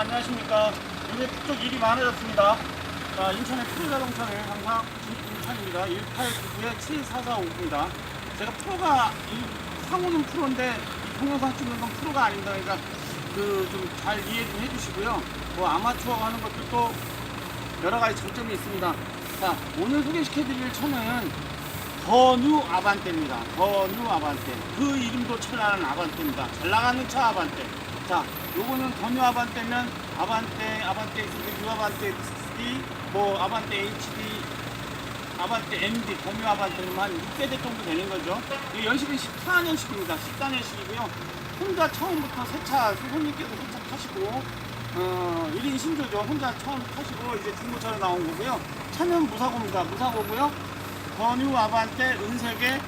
안녕하십니까. 요새 그쪽 일이 많아졌습니다. 자, 인천의 프로 자동차를 항상 진입하는 차입니다. 1899에 7445입니다. 제가 프로가, 이 상호는 프로인데, 이 동영상 찍는 건 프로가 아닙니다. 그러니까 그 좀 잘 이해 좀 해주시고요. 뭐 아마추어 하는 것들도 여러 가지 장점이 있습니다. 자, 오늘 소개시켜드릴 차는 더뉴 아반떼입니다. 더뉴 아반떼. 그 이름도 찬란한 아반떼입니다. 잘 나가는 차 아반떼. 자, 요거는 더뉴 아반떼면 아반떼, 아반떼 있으면 뉴 아반떼 XD, 뭐 아반떼 HD, 아반떼 MD, 더뉴 아반떼는 한 6세대 정도 되는 거죠. 이 연식은 14년식입니다. 14년식이고요. 혼자 처음부터 세차, 손님께서 세차 타시고, 어, 1인 신조죠. 혼자 처음 타시고, 이제 중고차로 나온 거고요. 차는 무사고입니다. 무사고고요. 더뉴 아반떼 은색의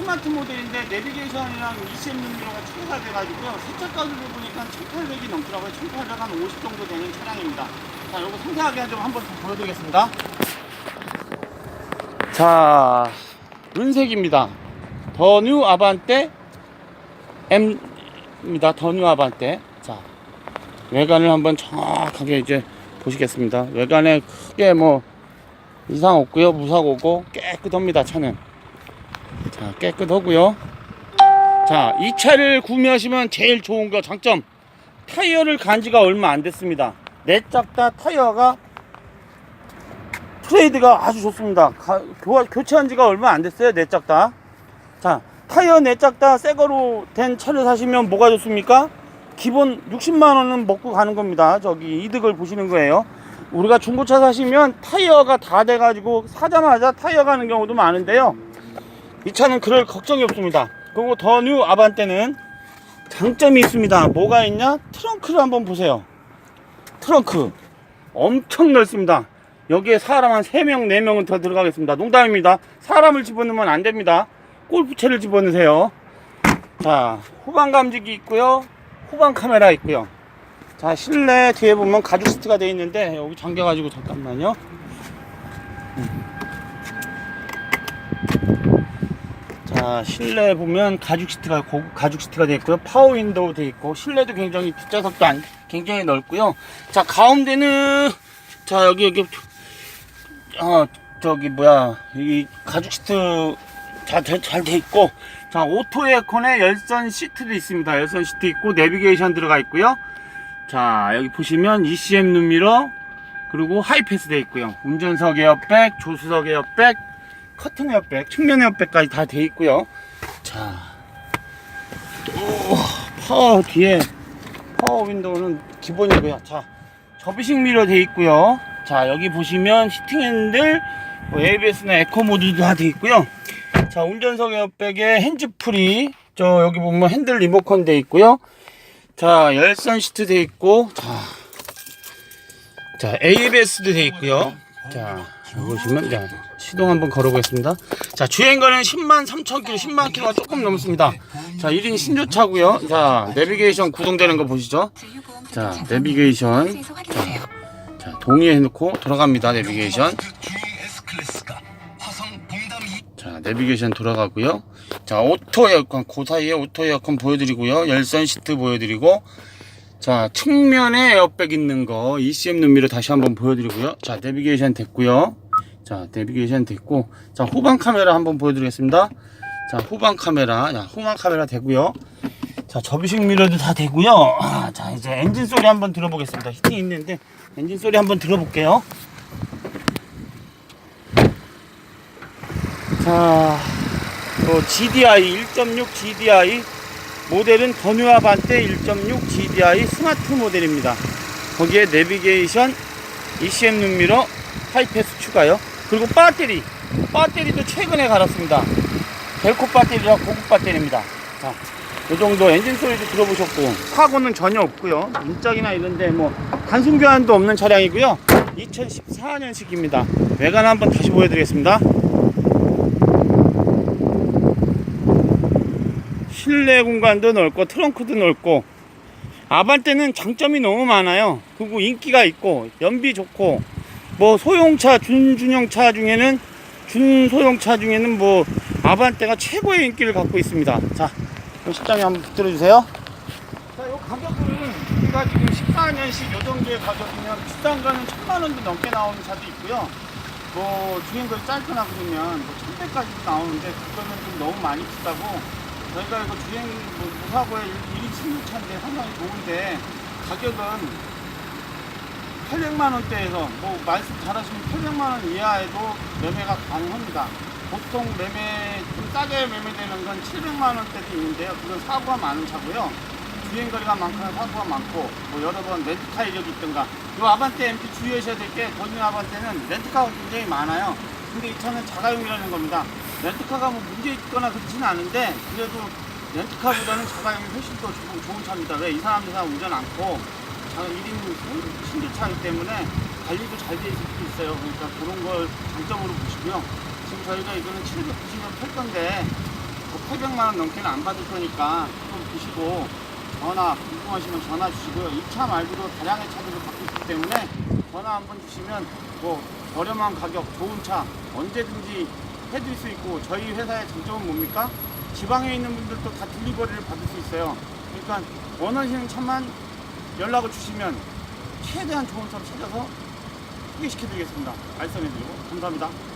스마트 모델인데 내비게이션이랑 ECM 능력가 추가가 돼가지고요. 세차 가격을 보니까 1,800이 넘더라고요. 1,850 정도 되는 차량입니다. 자, 요거 상세하게 좀 한번 좀 보여드리겠습니다. 자, 은색입니다. 더 뉴 아반떼 M입니다. 더 뉴 아반떼. 자, 외관을 한번 정확하게 이제 보시겠습니다. 외관에 크게 뭐 이상 없고요. 무사고고 깨끗합니다. 차는. 자, 깨끗하고요. 자, 이 차를 구매하시면 제일 좋은 거 장점. 타이어를 간 지가 얼마 안 됐습니다. 내짝다 타이어가 트레이드가 아주 좋습니다. 가- 교, 교체한 지가 얼마 안 됐어요. 내짝다. 자, 타이어 내짝다 새 거로 된 차를 사시면 뭐가 좋습니까? 기본 60만 원은 먹고 가는 겁니다. 저기 이득을 보시는 거예요. 우리가 중고차 사시면 타이어가 다 돼가지고 사자마자 타이어 가는 경우도 많은데요. 이 차는 그럴 걱정이 없습니다. 그리고 더 뉴 아반떼는 장점이 있습니다. 뭐가 있냐? 트렁크를 한번 보세요. 트렁크 엄청 넓습니다. 여기에 사람 한 3명, 4명은 더 들어가겠습니다. 농담입니다. 사람을 집어넣으면 안 됩니다. 골프채를 집어넣으세요. 자, 후방 감지기 있고요. 후방 카메라 있고요. 자, 실내 뒤에 보면 가죽 시트가 되어 있는데 여기 잠겨 가지고 잠깐만요. 자, 실내 보면 가죽 시트가 고급 가죽 시트가 되어 있고요. 파워 윈도우 되어 있고 실내도 굉장히 뒷좌석도 안, 굉장히 넓고요. 자, 가운데는 자, 여기 여기 어, 저기 뭐야? 이 가죽 시트 잘돼 있고 자, 오토 에어컨에 열선 시트도 있습니다. 열선 시트 있고 내비게이션 들어가 있고요. 자, 여기 보시면 ECM 눈미러 그리고 하이패스 되어 있고요. 운전석 에어백, 조수석 에어백, 커튼 에어백, 측면 에어백까지 다 되어 있고요. 자, 또 파워 뒤에 파워 윈도우는 기본이고요. 자, 접이식 미러 되어 있고요. 자, 여기 보시면 히팅 핸들, 뭐 ABS나 에코 모드도 다 되어 있고요. 자, 운전석 에어백에 핸즈프리, 저 여기 보면 핸들 리모컨 되어 있고요. 자, 열선 시트 되어 있고, 자, 자, ABS도 되어 있고요. 자, 보시면, 자, 시동 한번 걸어보겠습니다. 자, 주행거리는 10만 3천 킬로, 10만 킬로가 조금 넘습니다. 자, 1인 신조차고요. 자, 내비게이션 구동되는 거 보시죠. 자, 내비게이션. 자, 자, 동의해놓고 돌아갑니다. 내비게이션. 자, 내비게이션 돌아가고요. 자, 오토 에어컨, 그 사이에 오토 에어컨 보여드리고요. 열선 시트 보여드리고, 자, 측면에 에어백 있는 거, ECM 눈미러 다시 한번 보여드리고요. 자, 내비게이션 됐고요. 자, 내비게이션 됐고, 자, 후방 카메라 한번 보여드리겠습니다. 자, 후방 카메라, 자, 후방 카메라 되고요. 자, 접이식 미러도 다 되고요. 아, 자, 이제 엔진 소리 한번 들어보겠습니다. 히팅 있는데, 엔진 소리 한번 들어볼게요. 자, 또 GDI 1.6 GDI 모델은 더뉴아 반떼 1.6 GDI 스마트 모델입니다. 거기에 내비게이션, ECM 눈미러, 하이패스 추가요. 그리고 배터리, 배터리도 최근에 갈았습니다. 벨코 배터리라 고급 배터리입니다. 자, 이 정도 엔진 소리도 들어보셨고 사고는 전혀 없고요. 인적이나 이런데 뭐 단순 교환도 없는 차량이고요. 2014년식입니다. 외관 한번 다시 보여드리겠습니다. 실내 공간도 넓고 트렁크도 넓고 아반떼는 장점이 너무 많아요. 그리고 인기가 있고 연비 좋고 뭐 소형차 준준형차 중에는 준소형차 중에는 뭐 아반떼가 최고의 인기를 갖고 있습니다. 자, 실장님 한번 들어주세요. 자, 요 가격은 우리가 지금 14년식 요 정도의 가격이면 비싼 거는 천만 원도 넘게 나오는 차도 있고요. 뭐 주행거리 짧거나 그러면 뭐 천대까지도 나오는데 그거는 좀 너무 많이 비싸고 저희가 이거 주행 뭐 무사고에 1인 16차인데 상당히 좋은데 가격은 800만 원대에서 뭐 말씀 잘하시면 800만 원 이하에도 매매가 가능합니다. 보통 매매 좀 싸게 매매되는 건 700만 원대도 있는데요. 그건 사고가 많은 차고요. 주행 거리가 많거나 사고가 많고 뭐 여러 번 렌트카 이력이 있든가 이 아반떼 MP 주의하셔야 될게 본인 아반떼는 렌트카가 굉장히 많아요. 근데 이 차는 자가용이라는 겁니다. 렌트카가 뭐 문제 있거나 그렇지는 않은데 그래도 렌트카보다는 자가용이 훨씬 더 좋은, 좋은 차입니다. 왜 이 사람 저 사람 운전 않고 자 1인 신규차이기 때문에 관리도 잘 돼 있을 수도 있어요. 그러니까 그런 걸 장점으로 보시고요. 지금 저희가 이거는 790년 팔 건데 뭐 800만 원 넘게는 안 받을 거니까 좀 보시고 전화 궁금하시면 전화 주시고요. 이 차 말고도 다량의 차들을 갖고 있기 때문에 전화 한번 주시면 뭐 저렴한 가격, 좋은 차 언제든지 해드릴 수 있고 저희 회사의 장점은 뭡니까? 지방에 있는 분들도 다 딜리버리를 받을 수 있어요. 그러니까 원하시는 차만 연락을 주시면 최대한 좋은 차를 찾아서 소개시켜드리겠습니다. 말씀해드리고 감사합니다.